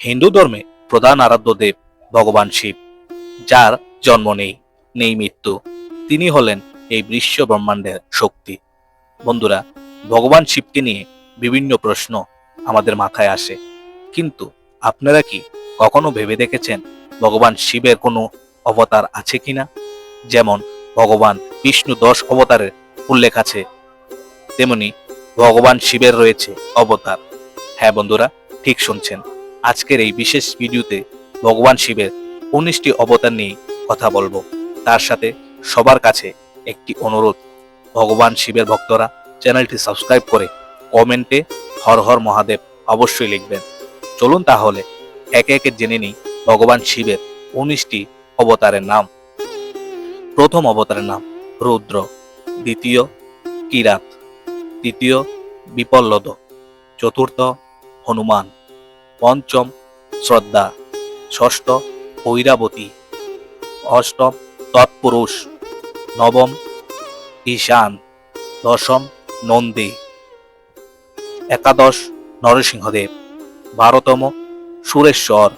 হিন্দু ধর্মে প্রধান আরাধ্য দেব ভগবান শিব, যার জন্ম নেই নেই মৃত্যু। তিনি হলেন এই বিশ্ব ব্রহ্মাণ্ডের শক্তি। বন্ধুরা, ভগবান শিবকে নিয়ে বিভিন্ন প্রশ্ন আমাদের মাথায় আসে। কিন্তু আপনারা কি কখনো ভেবে দেখেছেন ভগবান শিবের কোনো অবতার আছে কিনা? যেমন ভগবান বিষ্ণু দশ অবতারের উল্লেখ আছে, তেমনি ভগবান শিবের রয়েছে অবতার। হ্যাঁ বন্ধুরা, ঠিক শুনছেন। আজকের এই বিশেষ ভিডিওতে ভগবান শিবের উনিশটি অবতার নিয়ে কথা বলব। তার সাথে সবার কাছে একটি অনুরোধ। ভগবান শিবের ভক্তরা চ্যানেলটি সাবস্ক্রাইব করে কমেন্টে হর হর মহাদেব অবশ্যই লিখবেন। চলুন তাহলে একে একে জেনে নিই ভগবান শিবের উনিশটি অবতারের নাম। প্রথম অবতারের নাম রুদ্র, দ্বিতীয় কিরাত, তৃতীয় বিপল্লদ, চতুর্থ হনুমান। পঞ্চম শ্রদ্ধা। ষষ্ঠ ঐরাবতী। অষ্টম তৎপুরুষ। নবম ঈশান। দশম নন্দী। একাদশ নরসিংহদেব। বারোতম সুরেশ্বর।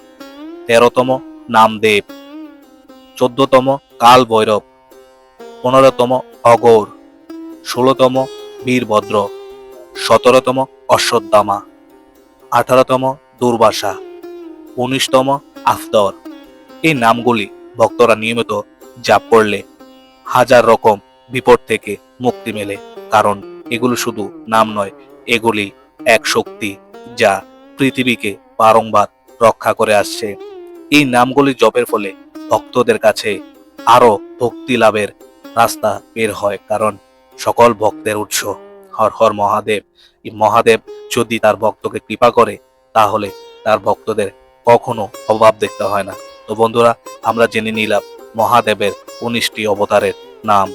তেরোতম নামদেব। চোদ্দতম কাল ভৈরব পনেরোতম অগৌর ষোলোতম বীরভদ্র। সতেরোতম অশ্বত্থামা। আঠারোতম দুর্বাসা। উনিশতম আফতর। এই নামগুলি ভক্তরা নিয়মিত জাপ করলে হাজার রকম বিপদ থেকে মুক্তি মেলে। কারণ এগুলো শুধু নাম নয়, এগুলি এক শক্তি যা পৃথিবীকে বারংবার রক্ষা করে আসছে। এই নামগুলি জপের ফলে ভক্তদের কাছে আরও ভক্তি লাভের রাস্তা বের হয়, কারণ সকল ভক্তের উৎস হর হর মহাদেব। এই মহাদেব যদি তার ভক্তকে কৃপা করে তাহলে তার ভক্তদের কখনো অভাব দেখতে হয় না। তো বন্ধুরা, আমরা জেনে নিলাম মহাদেবের উনিশটি অবতারের নাম।